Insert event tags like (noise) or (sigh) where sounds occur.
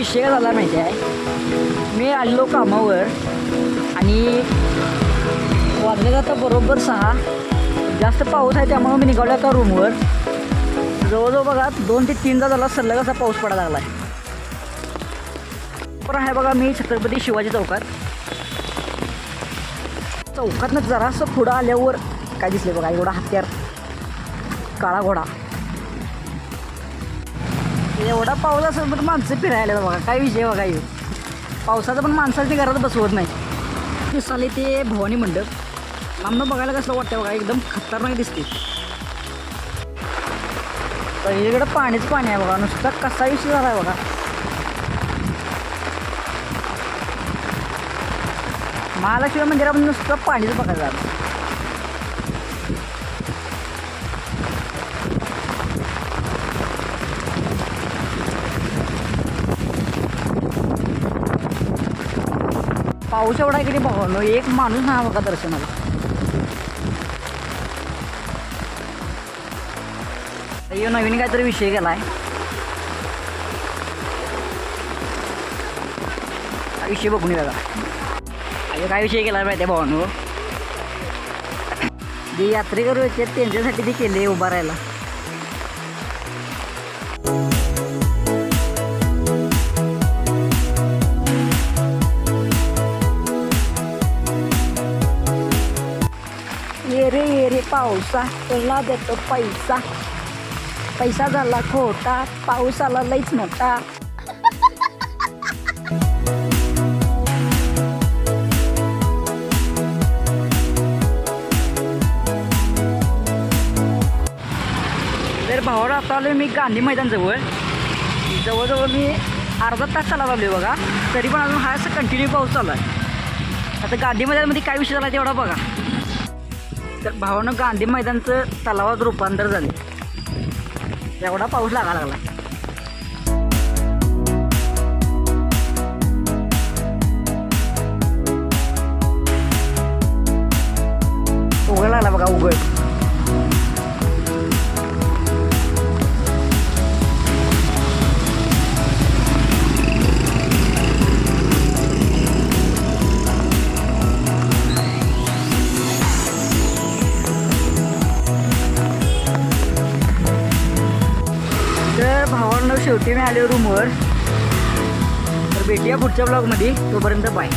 विषय झाला माहिती आहे. मी आलेलो कामावर आणि वाजले जातं बरोबर सहा. जास्त पाऊस आहे त्यामुळे मी निघालो का रूमवर जवळजवळ बघा दोन ते तीनदा झाला सल्लग असा पाऊस पडायला लागला आहे पण आहे बघा मी छत्रपती शिवाजी चौकात. चौकातनं जरासं पुढं आल्यावर काय दिसले बघा एवढा हत्यार काळा घोडा. एवढा पाऊस असेल तर माणसं फिरायला बघा काय विषय बघा येऊ पावसाचं पण माणसाची घरात बसवत नाही. दिसाले ते भवानी मंडप. लांबनं बघायला कसं वाटतं बघा एकदम खतरनाक दिसते इकडं पाणीच पाणी आहे बघा नुसता कसा विषय झाला आहे बघा. महालक्ष्मी मंदिरामध्ये नुसतं पाणीच बघायचं झालं पाऊस एवढा इकडे बघावं एक माणूस नाही बघा दर्शनाला. यो नवीन काहीतरी विषय केलाय आहे विषय बघून बघा. अरे काय विषय केला माहिती (coughs) आहे भावानो? जे यात्रेकरू होते त्यांच्यासाठी ते केले उभा राहायला. पावसा तुला देतो पैसा. पैसा झाला खोटा पाऊस आला लईच मोठा. तर भावाला आता आलो मी गांधी मैदान जवळ जवळजवळ मी अर्धा तास चालत आलो बघा. तरी पण अजून हा असं कंटिन्यू पाऊस चालू आहे. आता गांधी मैदानमध्ये काय विषय झाला तेवढा बघा. तर भावानं गांधी मैदानचं तलावात रूपांतर झाले. एवढा पाऊस लागा लागला. उघड लागला बघा उघड. शेवटी मी आले रूमवर तर भेटूया पुढच्या ब्लॉगमध्ये तोपर्यंत बाय